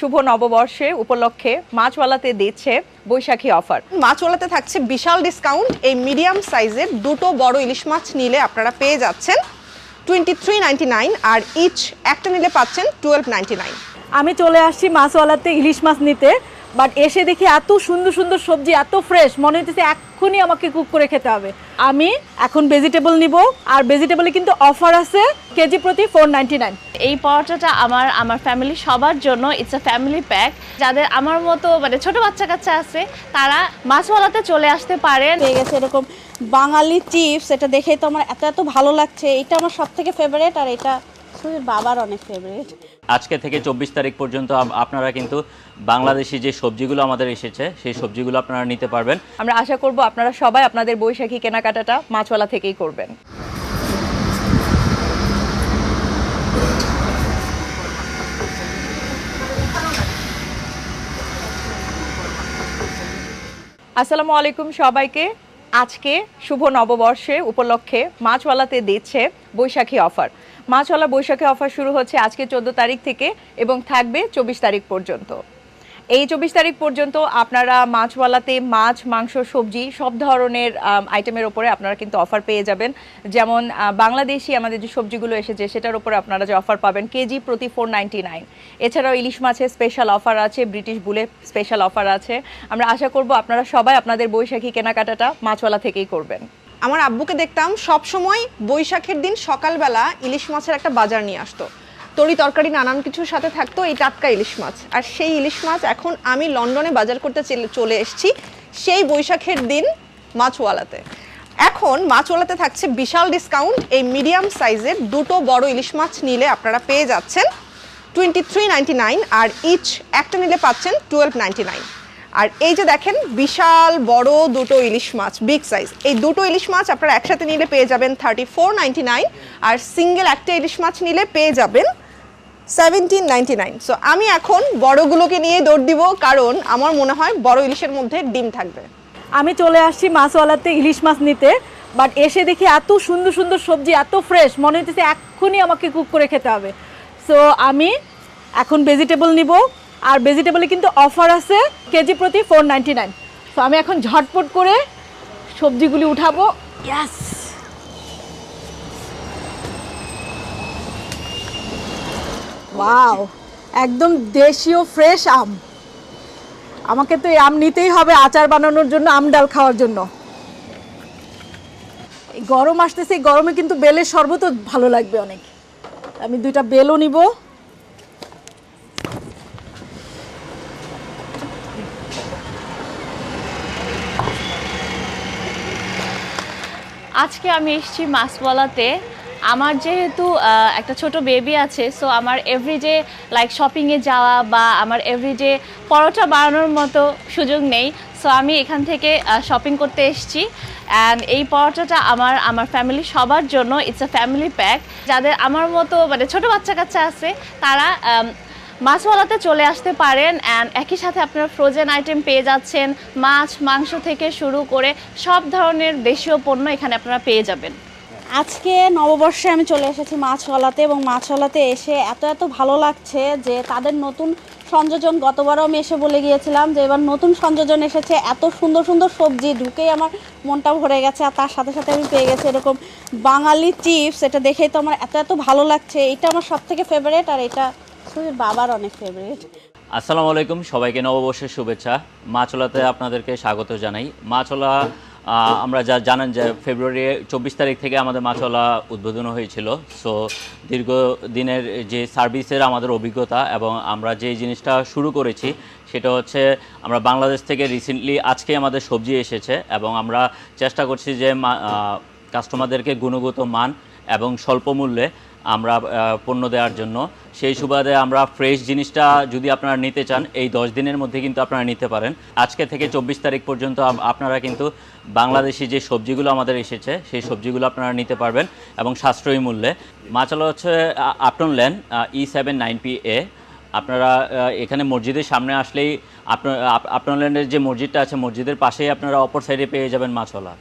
শুভ নববর্ষে উপলক্ষে মাছওয়ালাতে দিচ্ছে বৈশাখী অফার। মাছওয়ালাতে থাকছে বিশাল ডিসকাউন্ট এই মিডিয়াম সাইজের দুটো বড় ইলিশ মাছ নিলে আপনারা পেয়ে যাচ্ছেন টোয়েন্টি থ্রি নাইনটি নাইন আর ইচ একটা নিলে পাচ্ছেন টুয়েলভ নাইনটি নাইন আমি চলে আসছি মাছওয়ালাতে ইলিশ মাছ নিতে। বাট এসে দেখি এত সুন্দর সুন্দর সবজি এত ফ্রেশ মনে হচ্ছে এক্ষুনি আমাকে কুক করে খেতে হবে। আমি এখন ভেজিটেবল নিব আর ভেজিটেবলে কিন্তু অফার আছে কেজি প্রতি ফোর নাইনটি নাইন এই পরোটাটা আমার আমার ফ্যামিলি সবার জন্য। ইটস আ ফ্যামিলি প্যাক যাদের আমার মতো মানে ছোট বাচ্চা কাচ্চা আছে তারা মাছওয়ালাতে চলে আসতে পারেন। পেয়ে গেছে এরকম বাঙালি চিপস এটা দেখেই তো আমার এত এত ভালো লাগছে। এটা আমার সব থেকে ফেভারিট আর এটা সুজির বাবার অনেক ফেভারিট আজকে থেকে চব্বিশ তারিখ পর্যন্ত আপনারা কিন্তু বাংলাদেশি যে সবজিগুলো আমাদের এসেছে সেই সবজিগুলো আপনারা নিতে পারবেন। আমরা আশা করব আপনারা সবাই আপনাদের বৈশাখী কেনাকাটাটা মাছওয়ালা থেকেই করবেন। আসসালামু আলাইকুম সবাইকে। আজকে শুভ নববর্ষে উপলক্ষে মাছওয়ালাতে দিচ্ছে বৈশাখী অফার। মাছওয়ালা বৈশাখী অফার শুরু হচ্ছে আজকে চোদ্দ তারিখ থেকে এবং থাকবে চব্বিশ তারিখ পর্যন্ত। এই চব্বিশ তারিখ পর্যন্ত আপনারা মাছওয়ালাতে মাছ, মাংস, সবজি সব ধরনের আইটেমের ওপরে আপনারা কিন্তু অফার পেয়ে যাবেন। যেমন বাংলাদেশি আমাদের যে সবজিগুলো এসেছে সেটার উপরে আপনারা যে অফার পাবেন কেজি প্রতি ফোর নাইনটি নাইন এছাড়াও ইলিশ মাছের স্পেশাল অফার আছে, ব্রিটিশ বুলে স্পেশাল অফার আছে। আমরা আশা করব আপনারা সবাই আপনাদের বৈশাখী কেনাকাটাটা মাছওয়ালা থেকেই করবেন। আমার আব্বুকে দেখতাম সব সময় বৈশাখের দিন সকালবেলা ইলিশ মাছের একটা বাজার নিয়ে আসতো। তরি তরকারি নানান কিছুর সাথে থাকতো, এই টাটকা ইলিশ মাছ। আর সেই ইলিশ মাছ এখন আমি লন্ডনে বাজার করতে চলে- এসেছি সেই বৈশাখের দিন মাছওয়ালাতে। এখন মাছওয়ালাতে থাকছে বিশাল ডিসকাউন্ট এই মিডিয়াম সাইজের দুটো বড় ইলিশ মাছ নিলে আপনারা পেয়ে যাচ্ছেন টোয়েন্টি থ্রি নাইন আর ইচ একটা নিলে পাচ্ছেন টুয়েলভ নাইন আর এই যে দেখেন, বিশাল, বড় দুটো ইলিশ মাছ, বিগ সাইজ। এই দুটো ইলিশ মাছ আপনারা একসাথে নিলে পেয়ে যাবেন থার্টি ফোর নাইন আর সিঙ্গেল একটা ইলিশ মাছ নিলে পেয়ে যাবেন সেভেন্টিন নাইনটি নাইন সো আমি এখন বড়গুলোকে নিয়ে দৌড় দিব, কারণ আমার মনে হয় বড় ইলিশের মধ্যে ডিম থাকবে। আমি চলে আসছি মাছওয়ালাতে ইলিশ মাছ নিতে বাট এসে দেখি এত সুন্দর সুন্দর সবজি, এত ফ্রেশ মনে হচ্ছে এক্ষুনি আমাকে কুক করে খেতে হবে। সো আমি এখন ভেজিটেবল নিব আর ভেজিটেবলে কিন্তু অফার আছে, কেজি প্রতি ফোর নাইনটি নাইন সো আমি এখন ঝটপট করে সবজিগুলি উঠাবো। ইয়াস ওয়াও একদম দেশীয় ফ্রেশ আম। আমাকে তো এই আম নিতেই হবে আচার বানানোর জন্য, আম ডাল খাওয়ার জন্য। গরম আসতেছে গরমে কিন্তু বেলের শরবতও ভালো লাগবে অনেক। আমি দুইটা বেলও নিব। আজকে আমি এসেছি মাছওয়ালাতে। আমার যেহেতু একটা ছোট বেবি আছে সো আমার এভরিডে লাইক শপিংয়ে যাওয়া বা আমার এভরিডে পরোটা বানানোর মতো সুযোগ নেই। সো আমি এখান থেকে শপিং করতে এসেছি। অ্যান্ড এই পরোটাটা আমার আমার ফ্যামিলি সবার জন্য ইটস আ ফ্যামিলি প্যাক যাদের আমার মতো মানে ছোট বাচ্চা কাচ্চা আছে, তারা মাছওয়ালাতে চলে আসতে পারেন অ্যান্ড একই সাথে আপনারা ফ্রোজেন আইটেম পেয়ে যাচ্ছেন, মাছ, মাংস থেকে শুরু করে সব ধরনের দেশীয় পণ্য এখানে আপনারা পেয়ে যাবেন। আজকে নববর্ষে আমি চলে এসেছি মাছওয়ালাতে, এবং মাছওয়ালাতে এসে এত এত ভালো লাগছে যে তাদের নতুন সংযোজন গতবারও আমি এসে বলে গিয়েছিলাম যে এবার নতুন সংযোজন এসেছে, এত সুন্দর সুন্দর সবজি, ঢুকেই আমার মনটা ভরে গেছে, আর তার সাথে সাথে আমি পেয়ে গেছি এরকম বাঙালি চিপস এটা দেখেই তো আমার এত এত ভালো লাগছে, এটা আমার সব থেকে ফেভারিট আর এটা সুজির বাবার অনেক ফেভারিট আসসালামু আলাইকুম, সবাইকে নববর্ষের শুভেচ্ছা। মাছলাতে আপনাদেরকে স্বাগত জানাই। মাছলা আমরা যা জানেন যে ফেব্রুয়ারি চব্বিশ তারিখ থেকে আমাদের মাছলা উদ্বোধন হয়েছিল। সো দীর্ঘ দিনের যে সার্ভিসের আমাদের অভিজ্ঞতা এবং আমরা যে জিনিসটা শুরু করেছি, সেটা হচ্ছে আমরা বাংলাদেশ থেকে রিসেন্টলি আজকে আমাদের সবজি এসেছে এবং আমরা চেষ্টা করছি যে কাস্টমারদেরকে গুণগত মান এবং স্বল্প মূল্যে আমরা পণ্য দেওয়ার জন্য। সেই সুবাদে আমরা ফ্রেশ জিনিসটা যদি আপনারা নিতে চান, এই দশ দিনের মধ্যে কিন্তু আপনারা নিতে পারেন। আজকে থেকে চব্বিশ তারিখ পর্যন্ত আপনারা কিন্তু বাংলাদেশি যে সবজিগুলো আমাদের এসেছে, সেই সবজিগুলো আপনারা নিতে পারবেন এবং সাশ্রয়ী মূল্যে। মাছালো হচ্ছে আপটন ল্যান্ড ই সেভেন নাইন পি এ আপনারা এখানে মসজিদের সামনে আসলেই আপনার আপটন ল্যান্ডের যে মসজিদটা আছে, মসজিদের পাশেই আপনারা অপর সাইডে পেয়ে যাবেন মাছওয়ালা।